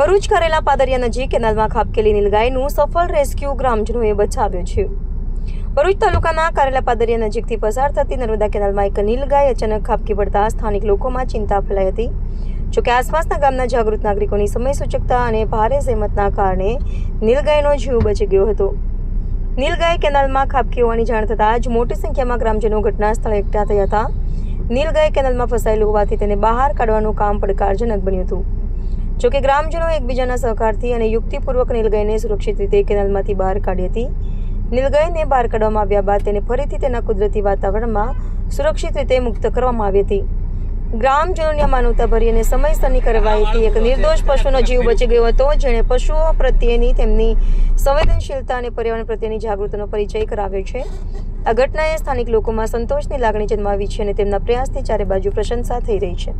ભરૂચ કરેલા પાદરિયા નજીક કેનાલમાં ખાબકેલી નીલગાયનું સફળ રેસ્ક્યુ ગ્રામજનોએ બચાવ્યું છે. ભરૂચ તાલુકાના કારેલા પાદરિયા નજીકથી પસાર થતી નર્મદા કેનાલમાં એક નીલગાય અચાનક ખાબકી પડતા સ્થાનિક લોકોમાં ચિંતા ફેલાઈ હતી. જોકે આસપાસના ગામના જાગૃત નાગરિકોની સમય સૂચકતા અને ભારે સહેમતના કારણે નીલગાયનો જીવ બચી ગયો હતો. નીલગાય કેનાલમાં ખાબકી હોવાની જાણ થતાં જ મોટી સંખ્યામાં ગ્રામજનો ઘટના સ્થળે એકઠા થયા હતા. નીલગાય કેનાલમાં ફસાયેલું હોવાથી તેને બહાર કાઢવાનું કામ પડકારજનક બન્યું હતું. જોકે ગ્રામજનો એકબીજાના સહકારથી અને યુક્તિપૂર્વક નીલગાયને સુરક્ષિત રીતે કેનાલમાંથી બહાર કાઢી હતી. નીલગાયને બહાર કાઢવામાં આવ્યા બાદ તેને ફરીથી તેના કુદરતી વાતાવરણમાં સુરક્ષિત રીતે મુક્ત કરવામાં આવી હતી. ગ્રામજનોની માનવતા ભરી અને સમયસરની કાર્યવાહીથી એક નિર્દોષ પશુનો જીવ બચી ગયો હતો, જેણે પશુઓ પ્રત્યેની તેમની સંવેદનશીલતા અને પર્યાવરણ પ્રત્યેની જાગૃતિનો પરિચય કરાવ્યો છે. આ ઘટનાએ સ્થાનિક લોકોમાં સંતોષની લાગણી જન્માવી છે અને તેમના પ્રયાસથી ચારે બાજુ પ્રશંસા થઈ રહી છે.